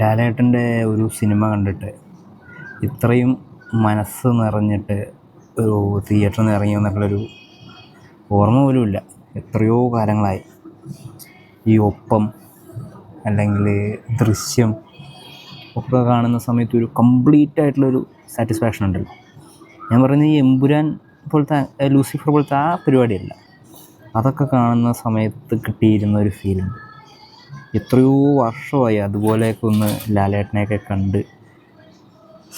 ലാലേട്ടന്റെ ഒരു സിനിമ കണ്ടിട്ട് ഇത്രയും മനസ്സ് നിറഞ്ഞിട്ട് ഒരു തിയേറ്ററിൽ നിന്ന് ഇറങ്ങി വന്നിട്ടുള്ളൊരു ഓർമ്മ പോലുമില്ല എത്രയോ കാലങ്ങളായി. ഈ ഒപ്പം അല്ലെങ്കിൽ ദൃശ്യം ഒക്കെ കാണുന്ന സമയത്ത് ഒരു കംപ്ലീറ്റ് ആയിട്ടുള്ളൊരു സാറ്റിസ്ഫാക്ഷൻ ഉണ്ടല്ലോ. ഞാൻ പറയുന്നത് ഈ എമ്പുരാൻ പോലത്തെ ലൂസിഫർ പോലത്തെ ആ പരിപാടിയല്ല. അതൊക്കെ കാണുന്ന സമയത്ത് കിട്ടിയിരുന്ന ഒരു ഫീലുണ്ട് എത്രയോ വർഷമായി അതുപോലെയൊക്കെ ഒന്ന് ലാലേട്ടനെയൊക്കെ കണ്ട്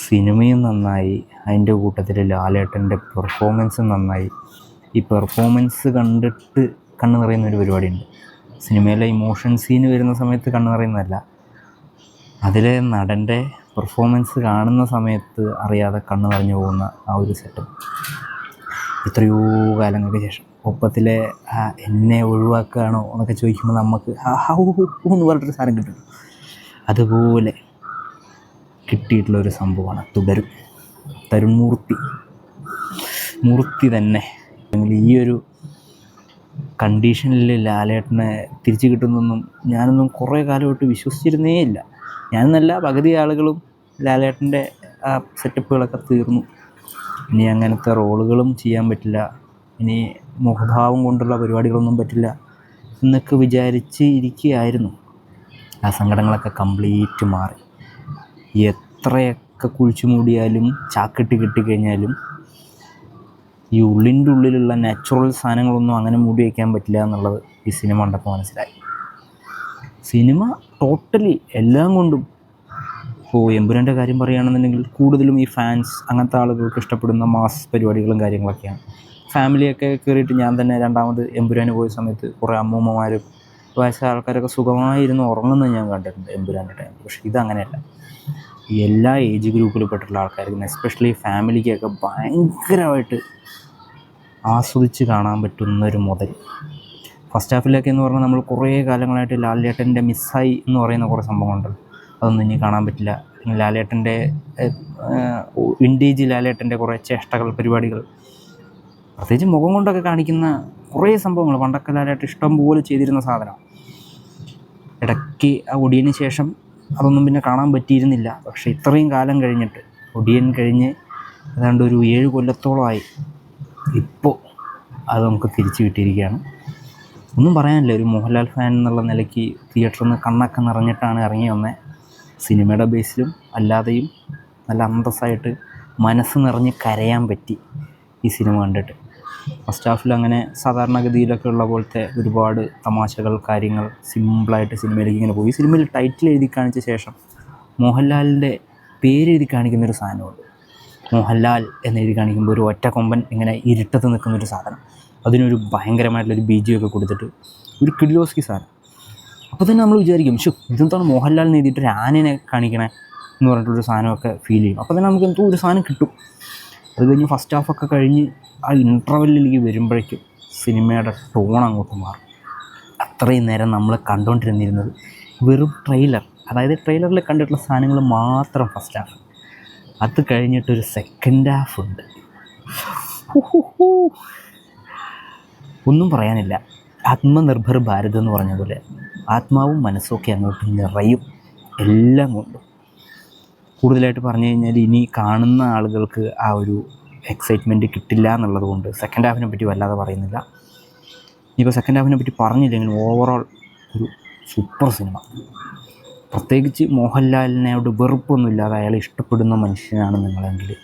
സിനിമയും നന്നായി അതിന്റെ കൂട്ടത്തിൽ ലാലേട്ടന്റെ പെർഫോമൻസും നന്നായി. ഈ പെർഫോമൻസ് കണ്ടിട്ട് കണ്ണ് നിറയുന്ന ഒരു പരിപാടിയുണ്ട്. സിനിമയിലെ ഇമോഷൻ സീൻ വരുന്ന സമയത്ത് കണ്ണ് നിറയുന്നതല്ല. അതിലെ നടന്റെ പെർഫോമൻസ് കാണുന്ന സമയത്ത് അറിയാതെ കണ്ണ് നിറഞ്ഞു പോകുന്ന ആ ഒരു സെറ്റപ്പ് എത്രയോ കാലങ്ങൾക്ക് ശേഷം. ഒപ്പത്തിലെ എന്നെ ഒഴിവാക്കുകയാണോ എന്നൊക്കെ ചോദിക്കുമ്പോൾ നമുക്ക് ഹൗ എന്ന് പറഞ്ഞിട്ടൊരു സാധനം കിട്ടും. അതുപോലെ കിട്ടിയിട്ടുള്ള ഒരു സംഭവമാണ് തുടരും. തരുൺമൂർത്തി മൂർത്തി. തന്നെ. അല്ലെങ്കിൽ ഈ ഒരു കണ്ടീഷനിൽ ലാലേട്ടനെ തിരിച്ചു കിട്ടുന്നൊന്നും ഞാനൊന്നും കുറേ കാലമായിട്ട് വിശ്വസിച്ചിരുന്നേ ഇല്ല ഞാനെന്നല്ല പകുതി ആളുകളും ലാലേട്ടന്റെ ആ സെറ്റപ്പുകളൊക്കെ തീർന്നു. ഇനി അങ്ങനത്തെ റോളുകളും ചെയ്യാൻ പറ്റില്ല. ഇനി മുഖഭാവം കൊണ്ടുള്ള പരിപാടികളൊന്നും പറ്റില്ല എന്നൊക്കെ വിചാരിച്ച് ഇരിക്കുകയായിരുന്നു. ആ സങ്കടങ്ങളൊക്കെ കംപ്ലീറ്റ് മാറി. എത്രയൊക്കെ കുഴിച്ചു മൂടിയാലും ചാക്കിട്ട് കിട്ടിക്കഴിഞ്ഞാലും ഈ ഉള്ളിന്റെ ഉള്ളിലുള്ള നാച്ചുറൽ സാധനങ്ങളൊന്നും അങ്ങനെ മൂടി വയ്ക്കാൻ പറ്റില്ല എന്നുള്ളത് ഈ സിനിമ കണ്ടപ്പോൾ മനസ്സിലായി. സിനിമ ടോട്ടലി എല്ലാം കൊണ്ടും ഇപ്പോൾ എമ്പുരാന്റെ കാര്യം പറയുകയാണെന്നുണ്ടെങ്കിൽ കൂടുതലും ഈ ഫാൻസ് അങ്ങനത്തെ ആളുകൾക്ക് ഇഷ്ടപ്പെടുന്ന മാസ് പരിപാടികളും കാര്യങ്ങളൊക്കെയാണ്. ഫാമിലിയൊക്കെ കയറിയിട്ട് ഞാൻ തന്നെ രണ്ടാമത് എമ്പുരാന് പോയ സമയത്ത് കുറേ അമ്മൂമ്മമാരും വയസ്സായ ആൾക്കാരൊക്കെ സുഖമായിരുന്നു ഉറങ്ങുന്നത് ഞാൻ കണ്ടിട്ടുണ്ട് എമ്പുരാന്റെ ടൈം പക്ഷേ ഇതങ്ങനെയല്ല. എല്ലാ ഏജ് ഗ്രൂപ്പിൽ പെട്ടുള്ള ആൾക്കാർക്കും എസ്പെഷ്യലി ഫാമിലിക്കൊക്കെ ഭയങ്കരമായിട്ട് ആസ്വദിച്ച് കാണാൻ പറ്റുന്ന ഒരു മുതൽ. ഫസ്റ്റ് ഹാഫിലൊക്കെ എന്ന് പറഞ്ഞാൽ നമ്മൾ കുറേ കാലങ്ങളായിട്ട് ലാലേട്ടന്റെ മിസ്സായി എന്ന് പറയുന്ന കുറേ സംഭവങ്ങളുണ്ടല്ലോ അതൊന്നും ഇനി കാണാൻ പറ്റില്ല. പിന്നെ ലാലേട്ടന്റെ വിന്റേജ് ലാലേട്ടന്റെ കുറേ ചേഷ്ടകൾ പരിപാടികൾ. പ്രത്യേകിച്ച് മുഖം കൊണ്ടൊക്കെ കാണിക്കുന്ന കുറേ സംഭവങ്ങൾ. പണ്ടൊക്കെ ലാലേട്ടൻ ഇഷ്ടം പോലെ ചെയ്തിരുന്ന സാധനം. ഇടയ്ക്ക് ആ ഒടിയന് ശേഷം അതൊന്നും പിന്നെ കാണാൻ പറ്റിയിരുന്നില്ല. പക്ഷേ ഇത്രയും കാലം കഴിഞ്ഞിട്ട് ഒടിയൻ കഴിഞ്ഞ് ഏതാണ്ട് ഒരു ഏഴ് കൊല്ലത്തോളമായി ഇപ്പോൾ അത് നമുക്ക് തിരിച്ചു കിട്ടിയിരിക്കുകയാണ്. ഒന്നും പറയാനില്ല. ഒരു മോഹൻലാൽ ഫാൻ എന്നുള്ള നിലയ്ക്ക് തിയേറ്ററിൽ നിന്ന് കണ്ണൊക്കെ നിറഞ്ഞിട്ടാണ് ഇറങ്ങി വന്നത് സിനിമയുടെ ബേസിലും അല്ലാതെയും നല്ല അന്തസ്സായിട്ട് മനസ്സ് നിറഞ്ഞ് കരയാൻ പറ്റി ഈ സിനിമ കണ്ടിട്ട്. ഫസ്റ്റ് ഹാഫിൽ അങ്ങനെ സാധാരണഗതിയിലൊക്കെ ഉള്ള പോലത്തെ ഒരുപാട് തമാശകൾ കാര്യങ്ങൾ സിമ്പിളായിട്ട് സിനിമയിലേക്ക് ഇങ്ങനെ പോയി. സിനിമയിൽ ടൈറ്റിൽ എഴുതി കാണിച്ച ശേഷം മോഹൻലാലിന്റെ പേര് എഴുതി കാണിക്കുന്നൊരു സാധനമുണ്ട്. മോഹൻലാൽ എന്ന് എഴുതി കാണിക്കുമ്പോൾ ഒരു ഒറ്റ കൊമ്പൻ ഇങ്ങനെ ഇരുട്ടത്ത് നിൽക്കുന്നൊരു സാധനം. അതിനൊരു ഭയങ്കരമായിട്ടുള്ളൊരു ബീജിയൊക്കെ കൊടുത്തിട്ട് ഒരു കിഡിലോസ്കി സാധനം. അപ്പോൾ തന്നെ നമ്മൾ വിചാരിക്കും ഷു ഇതെന്താണ് മോഹൻലാൽ നേടിയിട്ട് ഒരു ആനനെ കാണിക്കണേ? എന്ന് പറഞ്ഞിട്ടൊരു സാധനമൊക്കെ ഫീൽ ചെയ്യും. അപ്പോൾ തന്നെ നമുക്ക് എന്തോ ഒരു സാധനം കിട്ടും. അത് കഴിഞ്ഞ് ഫസ്റ്റ് ഹാഫൊക്കെ കഴിഞ്ഞ് ആ ഇന്റർവെല്ലിലേക്ക് വരുമ്പോഴേക്കും സിനിമയുടെ ടോൺ അങ്ങോട്ട് മാറും. അത്രയും നേരം നമ്മൾ കണ്ടുകൊണ്ടിരുന്നിരുന്നത് വെറും ട്രെയിലർ അതായത് ട്രെയിലറിൽ കണ്ടിട്ടുള്ള സാധനങ്ങൾ മാത്രം ഫസ്റ്റ് ഹാഫ് അത് കഴിഞ്ഞിട്ടൊരു സെക്കൻഡ് ഹാഫ് ഉണ്ട്. ഒന്നും പറയാനില്ല. ആത്മനിർഭർ ഭാരത് എന്ന് പറഞ്ഞ പോലെ. ആത്മാവും മനസ്സും ഒക്കെ അങ്ങോട്ട് നിറയും. എല്ലാം കൊണ്ടും. കൂടുതലായിട്ട് പറഞ്ഞു കഴിഞ്ഞാൽ ഇനി കാണുന്ന ആളുകൾക്ക് ആ ഒരു എക്സൈറ്റ്മെന്റ് കിട്ടില്ല എന്നുള്ളത് കൊണ്ട് സെക്കൻഡ് ഹാഫിനെ പറ്റി വല്ലാതെ പറയുന്നില്ല. ഇനിയിപ്പോൾ സെക്കൻഡ് ഹാഫിനെ പറ്റി പറഞ്ഞില്ലെങ്കിലും ഓവറോൾ ഒരു സൂപ്പർ സിനിമ പ്രത്യേകിച്ച് മോഹൻലാലിനോട് വെറുപ്പൊന്നുമില്ലാതെ അയാൾ ഇഷ്ടപ്പെടുന്ന മനുഷ്യനാണ് നിങ്ങളെങ്കിൽ.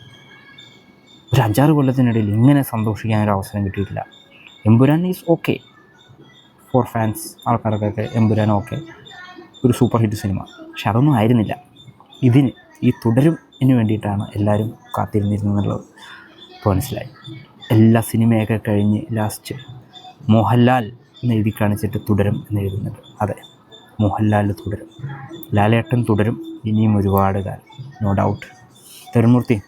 ഒരു അഞ്ചാറ് കൊല്ലത്തിനിടയിൽ ഇങ്ങനെ സന്തോഷിക്കാൻ ഒരു അവസരം കിട്ടിയിട്ടില്ല. Empuraan is okay for fans ആൾക്കാർക്കൊക്കെ എമ്പുരാനൊക്കെ ഒരു സൂപ്പർ ഹിറ്റ് സിനിമ പക്ഷെ അതൊന്നും ആയിരുന്നില്ല. ഇതിന് ഈ തുടരും ഇതിന് വേണ്ടിയിട്ടാണ് എല്ലാവരും കാത്തിരുന്നിരുന്നുള്ളത് ഇപ്പോൾ മനസ്സിലായി. എല്ലാ സിനിമയൊക്കെ കഴിഞ്ഞ് ലാസ്റ്റ് മോഹൻലാൽ എന്ന് എഴുതി കാണിച്ചിട്ട് തുടരും എന്ന് എഴുതുന്നുണ്ട് അതെ മോഹൻലാൽ തുടരും. ലാലേട്ടൻ തുടരും. ഇനിയും ഒരുപാട് കാലം. No doubt തരുമൂർത്തി